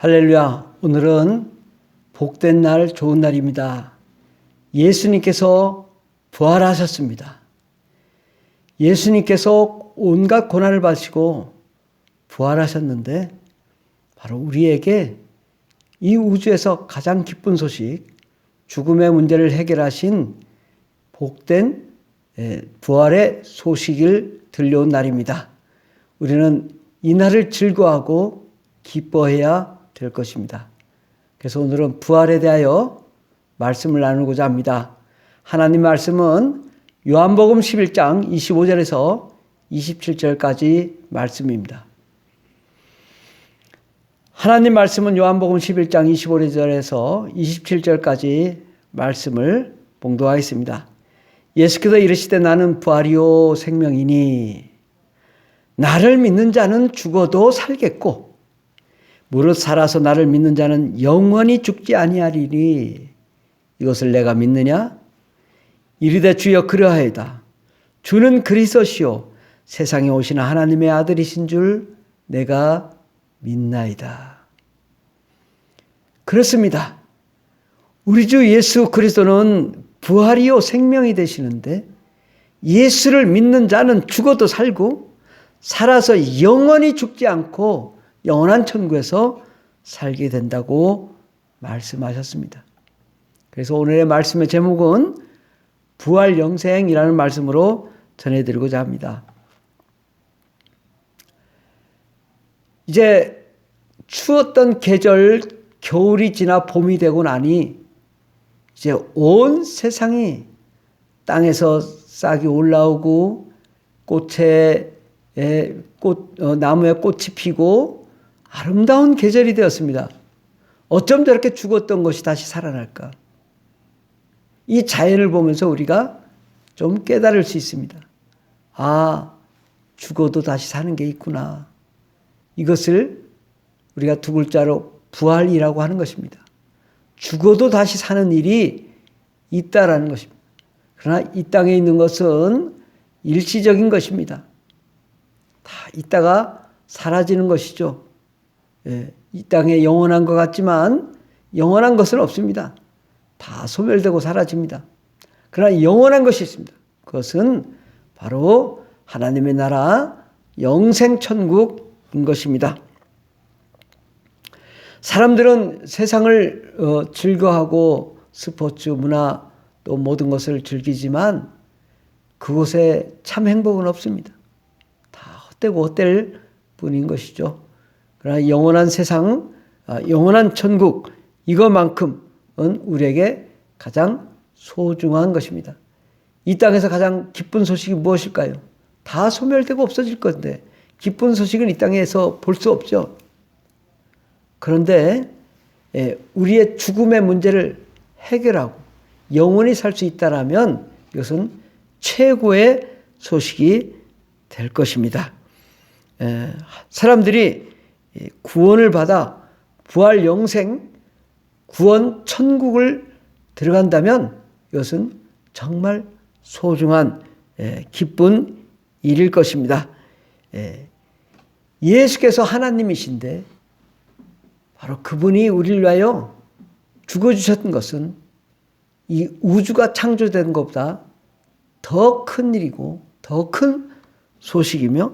할렐루야. 오늘은 복된 날, 좋은 날입니다. 예수님께서 부활하셨습니다. 예수님께서 온갖 고난을 받으시고 부활하셨는데 바로 우리에게 이 우주에서 가장 기쁜 소식, 죽음의 문제를 해결하신 복된 예, 부활의 소식을 들려온 날입니다. 우리는 이 날을 즐거워하고 기뻐해야 될 것입니다. 그래서 오늘은 부활에 대하여 말씀을 나누고자 합니다. 하나님 말씀은 요한복음 11장 25절에서 27절까지 말씀입니다. 하나님 말씀은 요한복음 11장 25절에서 27절까지 말씀을 봉도하겠습니다. 예수께서 이르시되 나는 부활이요 생명이니 나를 믿는 자는 죽어도 살겠고 무릇 살아서 나를 믿는 자는 영원히 죽지 아니하리니 이것을 내가 믿느냐? 이르되 주여 그러하이다. 주는 그리스도시요. 세상에 오시는 하나님의 아들이신 줄 내가 믿나이다. 그렇습니다. 우리 주 예수 그리스도는 부활이요 생명이 되시는데 예수를 믿는 자는 죽어도 살고 살아서 영원히 죽지 않고 영원한 천국에서 살게 된다고 말씀하셨습니다. 그래서 오늘의 말씀의 제목은 부활 영생이라는 말씀으로 전해드리고자 합니다. 이제 추웠던 계절 겨울이 지나 봄이 되고 나니 이제 온 세상이 땅에서 싹이 올라오고 꽃에 꽃 어, 나무에 꽃이 피고 아름다운 계절이 되었습니다. 어쩜 저렇게 죽었던 것이 다시 살아날까? 이 자연을 보면서 우리가 좀 깨달을 수 있습니다. 아, 죽어도 다시 사는 게 있구나. 이것을 우리가 두 글자로 부활이라고 하는 것입니다. 죽어도 다시 사는 일이 있다라는 것입니다. 그러나 이 땅에 있는 것은 일시적인 것입니다. 다 있다가 사라지는 것이죠. 예, 이 땅에 영원한 것 같지만 영원한 것은 없습니다. 다 소멸되고 사라집니다. 그러나 영원한 것이 있습니다. 그것은 바로 하나님의 나라 영생천국인 것입니다. 사람들은 세상을 어, 즐거하고 스포츠, 문화 또 모든 것을 즐기지만 그곳에 참 행복은 없습니다. 다 헛되고 헛될 뿐인 것이죠. 영원한 세상, 아, 영원한 천국 이것만큼은 우리에게 가장 소중한 것입니다. 이 땅에서 가장 기쁜 소식이 무엇일까요? 다 소멸되고 없어질 건데 기쁜 소식은 이 땅에서 볼 수 없죠. 그런데 예, 우리의 죽음의 문제를 해결하고 영원히 살 수 있다라면 이것은 최고의 소식이 될 것입니다. 예, 사람들이 구원을 받아 부활 영생, 구원 천국을 들어간다면 이것은 정말 소중한 예, 기쁜 일일 것입니다. 예수께서 하나님이신데 바로 그분이 우리를 위하여 죽어주셨던 것은 이 우주가 창조된 것보다 더 큰 일이고 더 큰 소식이며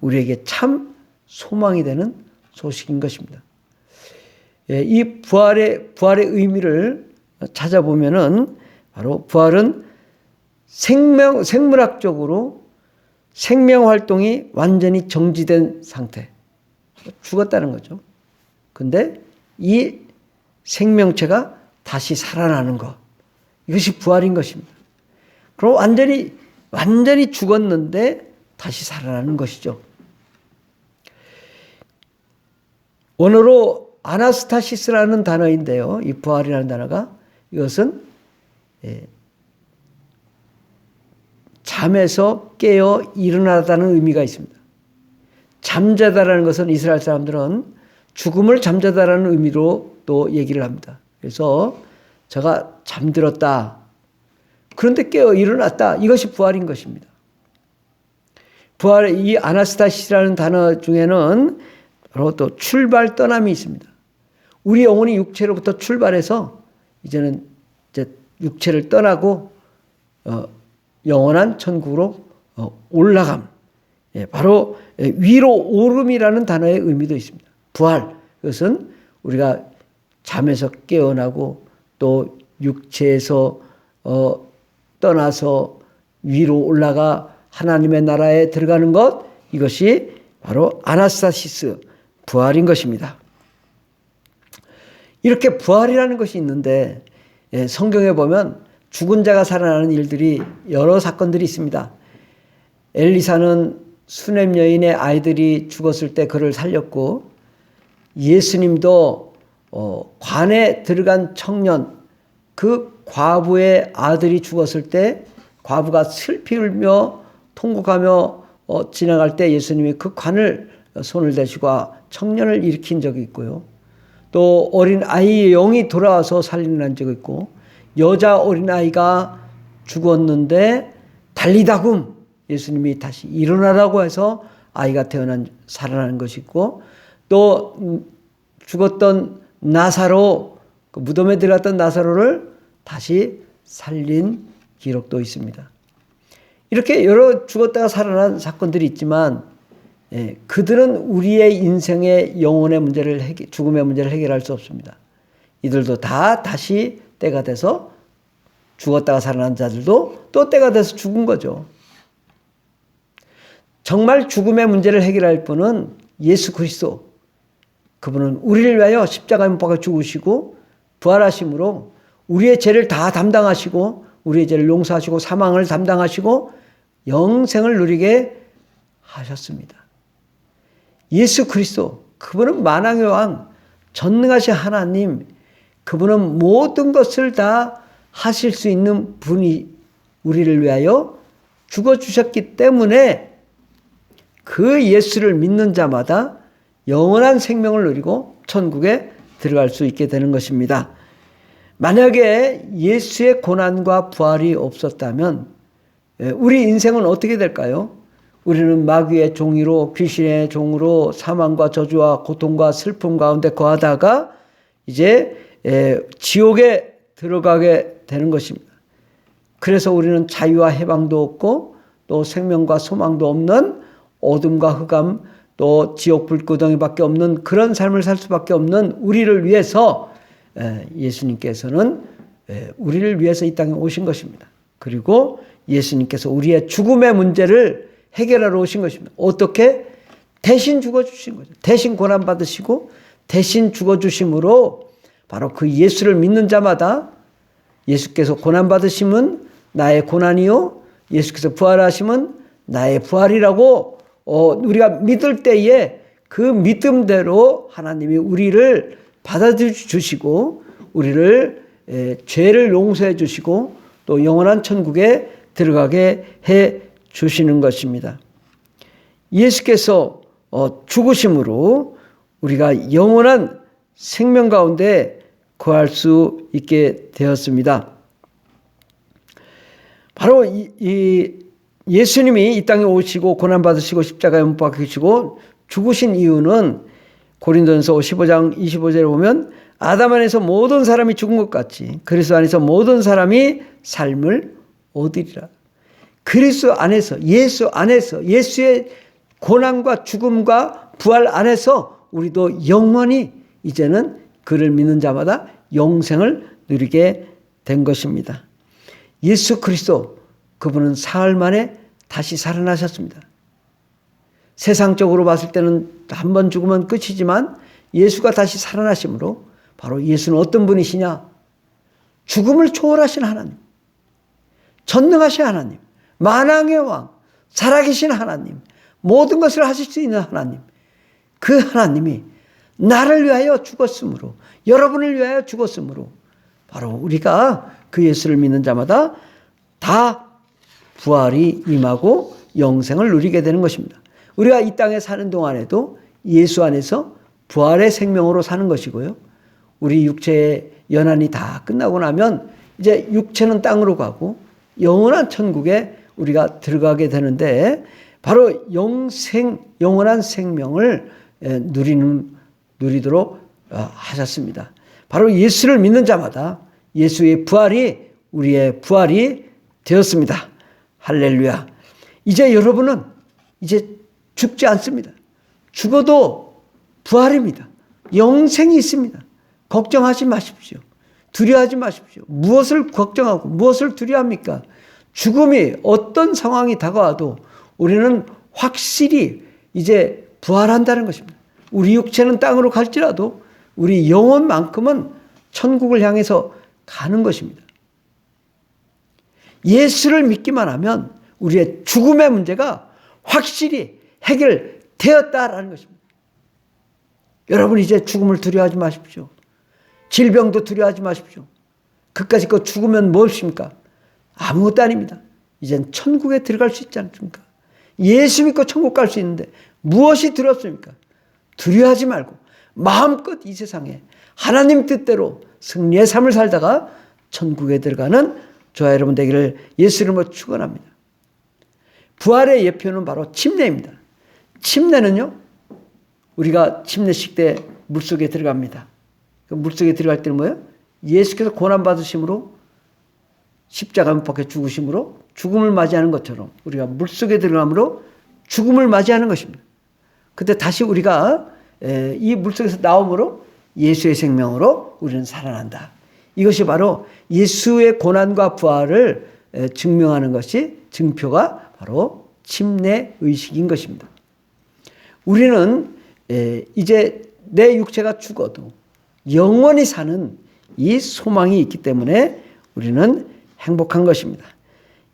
우리에게 참 소망이 되는 소식인 것입니다. 예, 이 부활의, 부활의 의미를 찾아보면은 바로 부활은 생명, 생물학적으로 생명 활동이 완전히 정지된 상태. 죽었다는 거죠. 근데 이 생명체가 다시 살아나는 것. 이것이 부활인 것입니다. 그럼 완전히, 완전히 죽었는데 다시 살아나는 것이죠. 원어로 아나스타시스라는 단어인데요. 이 부활이라는 단어가 이것은 예, 잠에서 깨어 일어나다는 의미가 있습니다. 잠자다라는 것은 이스라엘 사람들은 죽음을 잠자다라는 의미로 또 얘기를 합니다. 그래서 제가 잠들었다. 그런데 깨어 일어났다. 이것이 부활인 것입니다. 부활, 이 아나스타시라는 단어 중에는 바로 또 출발 떠남이 있습니다. 우리 영혼이 육체로부터 출발해서 이제는 이제 육체를 떠나고 어, 영원한 천국으로 어, 올라감. 예, 바로 예, 위로 오름이라는 단어의 의미도 있습니다. 부활. 그것은 우리가 잠에서 깨어나고 또 육체에서 어, 떠나서 위로 올라가 하나님의 나라에 들어가는 것 이것이 바로 아나스타시스 부활인 것입니다. 이렇게 부활이라는 것이 있는데 예, 성경에 보면 죽은 자가 살아나는 일들이 여러 사건들이 있습니다. 엘리사는 수냄 여인의 아이들이 죽었을 때 그를 살렸고 예수님도 어, 관에 들어간 청년 그 과부의 아들이 죽었을 때 과부가 슬피 울며 통곡하며 어, 지나갈 때 예수님이 그 관을 손을 대시고 청년을 일으킨 적이 있고요. 또 어린 아이의 영이 돌아와서 살리는 적이 있고 여자 어린 아이가 죽었는데 달리다금 예수님이 다시 일어나라고 해서 아이가 태어난 살아나는 것이 있고 또 죽었던 나사로 그 무덤에 들어갔던 나사로를 다시 살린 기록도 있습니다. 이렇게 여러 죽었다가 살아난 사건들이 있지만 예, 그들은 우리의 인생의 영혼의 문제를 해결, 죽음의 문제를 해결할 수 없습니다. 이들도 다 다시 때가 돼서 죽었다가 살아난 자들도 또 때가 돼서 죽은 거죠. 정말 죽음의 문제를 해결할 분은 예수 그리스도. 그분은 우리를 위하여 십자가에 못 박아 죽으시고 부활하심으로 우리의 죄를 다 담당하시고 우리의 죄를 용서하시고 사망을 담당하시고 영생을 누리게 하셨습니다. 예수 그리스도 그분은 만왕의 왕 전능하신 하나님 그분은 모든 것을 다 하실 수 있는 분이 우리를 위하여 죽어 주셨기 때문에 그 예수를 믿는 자마다 영원한 생명을 누리고 천국에 들어갈 수 있게 되는 것입니다. 만약에 예수의 고난과 부활이 없었다면 예, 우리 인생은 어떻게 될까요? 우리는 마귀의 종이로 귀신의 종으로 사망과 저주와 고통과 슬픔 가운데 거하다가 이제 예, 지옥에 들어가게 되는 것입니다. 그래서 우리는 자유와 해방도 없고 또 생명과 소망도 없는 어둠과 흑암 또 지옥 불구덩이밖에 없는 그런 삶을 살 수밖에 없는 우리를 위해서 예수님께서는 우리를 위해서 이 땅에 오신 것입니다. 그리고 예수님께서 우리의 죽음의 문제를 해결하러 오신 것입니다. 어떻게? 대신 죽어주신 거죠. 대신 고난받으시고 대신 죽어주심으로 바로 그 예수를 믿는 자마다 예수께서 고난받으심은 나의 고난이요. 예수께서 부활하심은 나의 부활이라고 어, 우리가 믿을 때에 그 믿음대로 하나님이 우리를 받아주시고 우리를 에, 죄를 용서해 주시고 또 영원한 천국에 들어가게 해 주시는 것입니다. 예수께서 어, 죽으심으로 우리가 영원한 생명 가운데 거할 수 있게 되었습니다. 바로 이, 이 예수님이 이 땅에 오시고 고난 받으시고 십자가에 못 박히시고 죽으신 이유는 고린도전서 15장 25절에 보면 아담 안에서 모든 사람이 죽은 것 같이 그리스도 안에서 모든 사람이 삶을 얻으리라. 그리스도 안에서 예수 안에서 예수의 고난과 죽음과 부활 안에서 우리도 영원히 이제는 그를 믿는 자마다 영생을 누리게 된 것입니다. 예수 그리스도 그분은 사흘 만에 다시 살아나셨습니다. 세상적으로 봤을 때는 한 번 죽으면 끝이지만 예수가 다시 살아나심으로 바로 예수는 어떤 분이시냐? 죽음을 초월하신 하나님. 전능하신 하나님. 만왕의 왕. 살아계신 하나님. 모든 것을 하실 수 있는 하나님. 그 하나님이 나를 위하여 죽었으므로 여러분을 위하여 죽었으므로 바로 우리가 그 예수를 믿는 자마다 다 부활이 임하고 영생을 누리게 되는 것입니다. 우리가 이 땅에 사는 동안에도 예수 안에서 부활의 생명으로 사는 것이고요. 우리 육체의 연한이 다 끝나고 나면 이제 육체는 땅으로 가고 영원한 천국에 우리가 들어가게 되는데 바로 영생 영원한 생명을 누리는 누리도록 어, 하셨습니다. 바로 예수를 믿는 자마다 예수의 부활이 우리의 부활이 되었습니다. 할렐루야. 이제 여러분은 이제 죽지 않습니다. 죽어도 부활입니다. 영생이 있습니다. 걱정하지 마십시오. 두려워하지 마십시오. 무엇을 걱정하고 무엇을 두려워합니까? 죽음이 어떤 상황이 다가와도 우리는 확실히 이제 부활한다는 것입니다. 우리 육체는 땅으로 갈지라도 우리 영혼만큼은 천국을 향해서 가는 것입니다. 예수를 믿기만 하면 우리의 죽음의 문제가 확실히 해결되었다라는 것입니다. 여러분 이제 죽음을 두려워하지 마십시오. 질병도 두려워하지 마십시오. 그까짓 거 죽으면 무엇입니까? 아무것도 아닙니다. 이젠 천국에 들어갈 수 있지 않습니까? 예수 믿고 천국 갈 수 있는데 무엇이 두렵습니까? 두려워하지 말고 마음껏 이 세상에 하나님 뜻대로 승리의 삶을 살다가 천국에 들어가는 저와 여러분 되기를 예수 이름으로 축원합니다. 부활의 예표는 바로 침례입니다. 침례는요. 우리가 침례식 때 물속에 들어갑니다. 그 물속에 들어갈 때는 뭐예요? 예수께서 고난 받으심으로 십자가 못 박혀 죽으심으로 죽음을 맞이하는 것처럼 우리가 물속에 들어감으로 죽음을 맞이하는 것입니다. 그때 다시 우리가 이 물속에서 나옴으로 예수의 생명으로 우리는 살아난다. 이것이 바로 예수의 고난과 부활을 증명하는 것이 증표가 바로 침례 의식인 것입니다. 우리는 이제 내 육체가 죽어도 영원히 사는 이 소망이 있기 때문에 우리는 행복한 것입니다.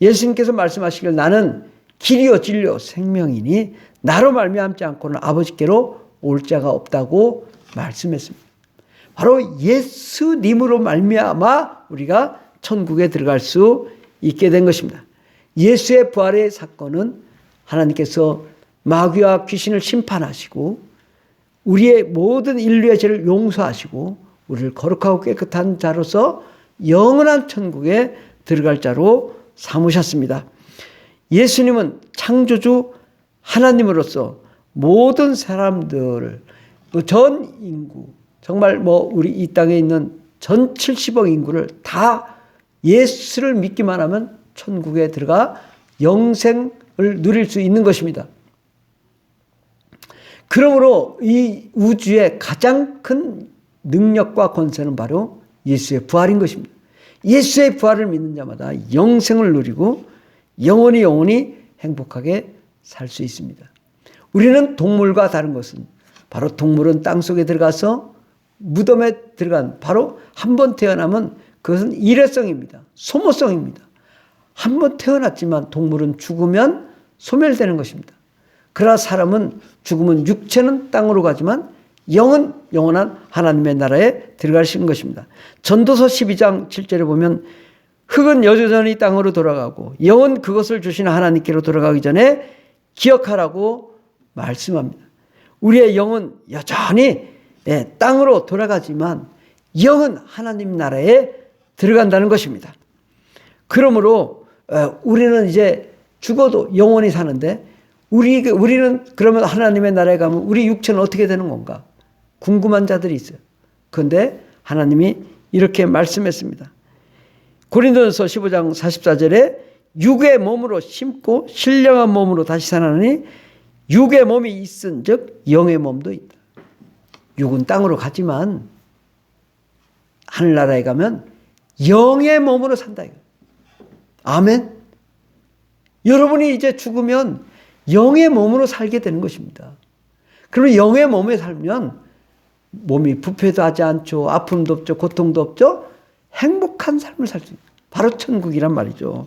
예수님께서 말씀하시길 나는 길이요 진리요 생명이니 나로 말미암지 않고는 아버지께로 올 자가 없다고 말씀했습니다. 바로 예수님으로 말미암아 우리가 천국에 들어갈 수 있게 된 것입니다. 예수의 부활의 사건은 하나님께서 마귀와 귀신을 심판하시고 우리의 모든 인류의 죄를 용서하시고 우리를 거룩하고 깨끗한 자로서 영원한 천국에 들어갈 자로 삼으셨습니다. 예수님은 창조주 하나님으로서 모든 사람들을 전 인구 정말 뭐 우리 이 땅에 있는 전 70억 인구를 다 예수를 믿기만 하면 천국에 들어가 영생을 누릴 수 있는 것입니다. 그러므로 이 우주의 가장 큰 능력과 권세는 바로 예수의 부활인 것입니다. 예수의 부활을 믿는 자마다 영생을 누리고 영원히 영원히 행복하게 살 수 있습니다. 우리는 동물과 다른 것은 바로 동물은 땅 속에 들어가서 무덤에 들어간 바로 한 번 태어나면 그것은 일회성입니다. 소모성입니다. 한 번 태어났지만 동물은 죽으면 소멸되는 것입니다. 그러나 사람은 죽으면 육체는 땅으로 가지만 영은 영원한 하나님의 나라에 들어가시는 것입니다. 전도서 12장 7절에 보면 흙은 여전히 땅으로 돌아가고 영은 그것을 주시는 하나님께로 돌아가기 전에 기억하라고 말씀합니다. 우리의 영은 여전히 예, 땅으로 돌아가지만 영은 하나님 나라에 들어간다는 것입니다. 그러므로 어, 우리는 이제 죽어도 영원히 사는데 우리 우리는 그러면 하나님의 나라에 가면 우리 육체는 어떻게 되는 건가? 궁금한 자들이 있어요. 그런데 하나님이 이렇게 말씀했습니다. 고린도전서 15장 44절에 육의 몸으로 심고 신령한 몸으로 다시 살아나니 육의 몸이 있은즉 영의 몸도 있다. 육은 땅으로 가지만 하늘나라에 가면 영의 몸으로 산다. 아멘. 여러분이 이제 죽으면 영의 몸으로 살게 되는 것입니다. 그러면 영의 몸에 살면 몸이 부패도 하지 않죠. 아픔도 없죠. 고통도 없죠. 행복한 삶을 살 수 있는 바로 천국이란 말이죠.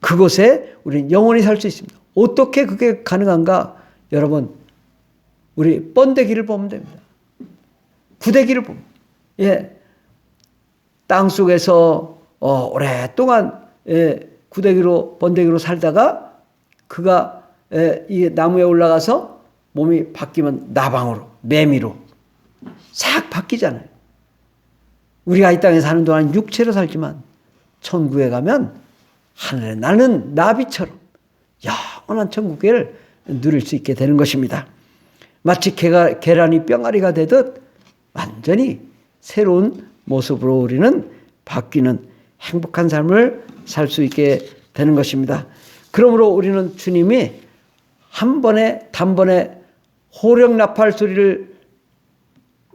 그곳에 우리는 영원히 살 수 있습니다. 어떻게 그게 가능한가? 여러분, 우리 번데기를 보면 됩니다. 구데기를 보면. 예. 땅 속에서 어, 오랫동안 예, 구데기로 번데기로 살다가 그가 예, 이 나무에 올라가서 몸이 바뀌면 나방으로 매미로 싹 바뀌잖아요. 우리가 이 땅에 사는 동안 육체로 살지만 천국에 가면 하늘에 나는 나비처럼 영원한 천국을 누릴 수 있게 되는 것입니다. 마치 계란이 뿅아리가 되듯 완전히 새로운 모습으로 우리는 바뀌는 행복한 삶을 살 수 있게 되는 것입니다. 그러므로 우리는 주님이 한 번에 단번에 호령 나팔 소리를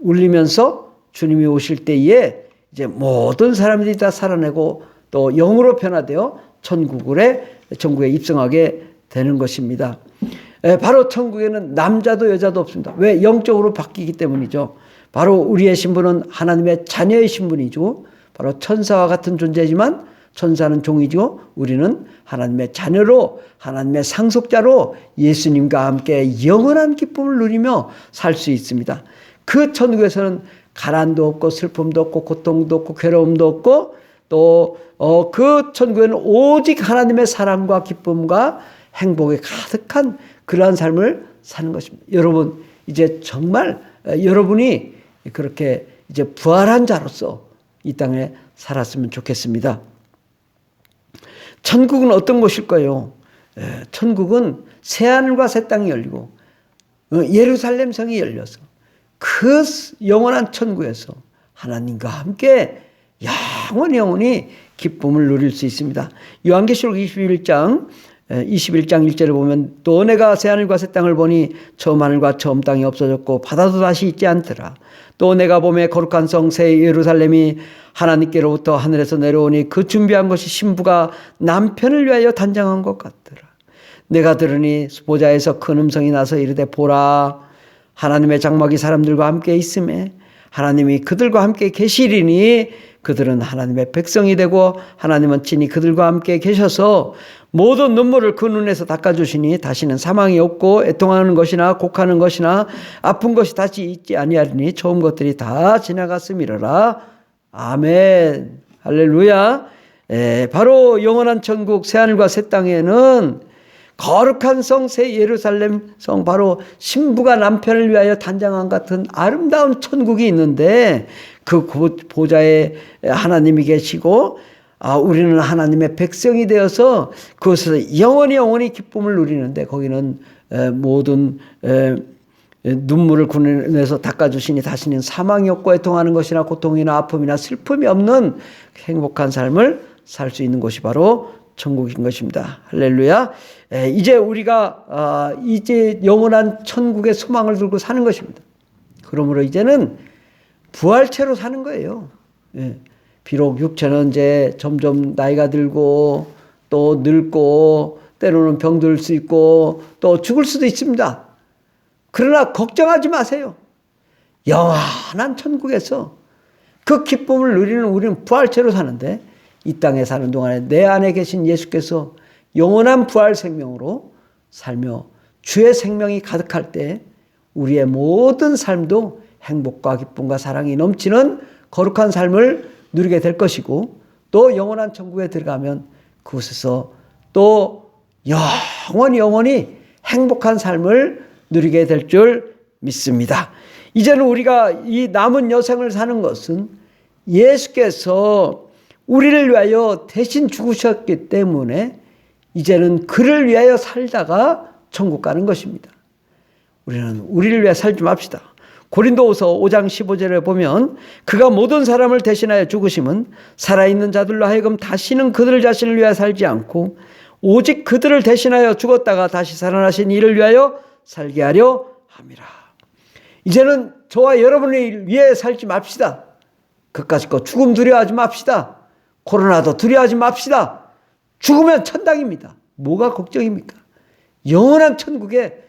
울리면서 주님이 오실 때에 이제 모든 사람들이 다 살아내고 또 영으로 변화되어 천국에 천국에 입성하게 되는 것입니다. 에, 바로 천국에는 남자도 여자도 없습니다. 왜 영적으로 바뀌기 때문이죠. 바로 우리의 신분은 하나님의 자녀의 신분이죠. 바로 천사와 같은 존재지만 천사는 종이죠. 우리는 하나님의 자녀로 하나님의 상속자로 예수님과 함께 영원한 기쁨을 누리며 살 수 있습니다. 그 천국에서는 가난도 없고 슬픔도 없고 고통도 없고 괴로움도 없고 또 어, 그 천국에는 오직 하나님의 사랑과 기쁨과 행복에 가득한 그러한 삶을 사는 것입니다. 여러분 이제 정말 여러분이 그렇게 이제 부활한 자로서 이 땅에 살았으면 좋겠습니다. 천국은 어떤 곳일까요? 천국은 새 하늘과 새 땅이 열리고 어, 예루살렘 성이 열려서 그 영원한 천국에서 하나님과 함께 영원 영원히 기쁨을 누릴 수 있습니다. 요한계시록 21장 21장 1절에 보면 또 내가 새하늘과 새 땅을 보니 처음 하늘과 처음 땅이 없어졌고 바다도 다시 있지 않더라. 또 내가 봄에 거룩한 성 새 예루살렘이 하나님께로부터 하늘에서 내려오니 그 준비한 것이 신부가 남편을 위하여 단장한 것 같더라. 내가 들으니 보좌에서 큰 음성이 나서 이르되 보라 하나님의 장막이 사람들과 함께 있음에 하나님이 그들과 함께 계시리니 그들은 하나님의 백성이 되고 하나님은 친히 그들과 함께 계셔서 모든 눈물을 그 눈에서 닦아주시니 다시는 사망이 없고 애통하는 것이나 곡하는 것이나 아픈 것이 다시 있지 아니하리니 처음 것들이 다 지나갔음이러라. 아멘. 할렐루야. 에, 바로 영원한 천국 새하늘과 새 땅에는 거룩한 성 새 예루살렘 성 바로 신부가 남편을 위하여 단장한 같은 아름다운 천국이 있는데 그 보좌에 하나님이 계시고 아, 우리는 하나님의 백성이 되어서 그것에서 영원히 영원히 기쁨을 누리는데 거기는 모든 눈물을 군내서 닦아주시니 다시는 사망이 없고 애통하는 것이나 고통이나 아픔이나 슬픔이 없는 행복한 삶을 살 수 있는 곳이 바로 천국인 것입니다. 할렐루야. 이제 우리가 아, 이제 영원한 천국의 소망을 들고 사는 것입니다. 그러므로 이제는 부활체로 사는 거예요. 예. 비록 육체는 이제 점점 나이가 들고 또 늙고 때로는 병들 수 있고 또 죽을 수도 있습니다. 그러나 걱정하지 마세요. 영원한 천국에서 그 기쁨을 누리는 우리는 부활체로 사는데 이 땅에 사는 동안에 내 안에 계신 예수께서 영원한 부활 생명으로 살며 주의 생명이 가득할 때 우리의 모든 삶도 행복과 기쁨과 사랑이 넘치는 거룩한 삶을 누리게 될 것이고 또 영원한 천국에 들어가면 그곳에서 또 영원히 영원히 행복한 삶을 누리게 될 줄 믿습니다. 이제는 우리가 이 남은 여생을 사는 것은 예수께서 우리를 위하여 대신 죽으셨기 때문에 이제는 그를 위하여 살다가 천국 가는 것입니다. 우리는 우리를 위해 살지 맙시다. 고린도후서 5장 15절에 보면 그가 모든 사람을 대신하여 죽으심은 살아있는 자들로 하여금 다시는 그들 자신을 위하여 살지 않고 오직 그들을 대신하여 죽었다가 다시 살아나신 이를 위하여 살게 하려 함이라. 이제는 저와 여러분을 위해 살지 맙시다. 그까짓 거 죽음 두려워하지 맙시다. 코로나도 두려워하지 맙시다. 죽으면 천당입니다. 뭐가 걱정입니까? 영원한 천국에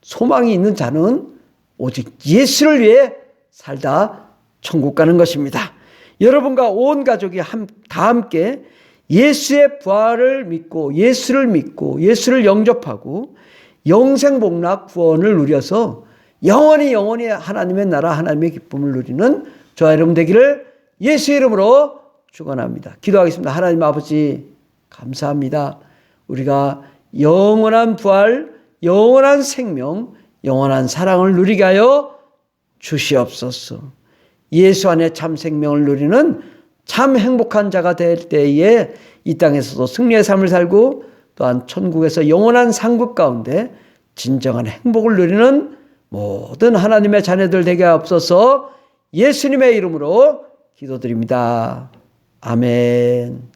소망이 있는 자는 오직 예수를 위해 살다 천국 가는 것입니다. 여러분과 온 가족이 다 함께 예수의 부활을 믿고 예수를 믿고 예수를 영접하고 영생 복락 구원을 누려서 영원히 영원히 하나님의 나라 하나님의 기쁨을 누리는 저와 여러분 되기를 예수 이름으로 축원합니다. 기도하겠습니다. 하나님 아버지 감사합니다. 우리가 영원한 부활, 영원한 생명, 영원한 사랑을 누리게 하여 주시옵소서. 예수 안에 참 생명을 누리는 참 행복한 자가 될 때에 이 땅에서도 승리의 삶을 살고 또한 천국에서 영원한 상급 가운데 진정한 행복을 누리는 모든 하나님의 자녀들 되게 하옵소서 예수님의 이름으로 기도드립니다. 아멘.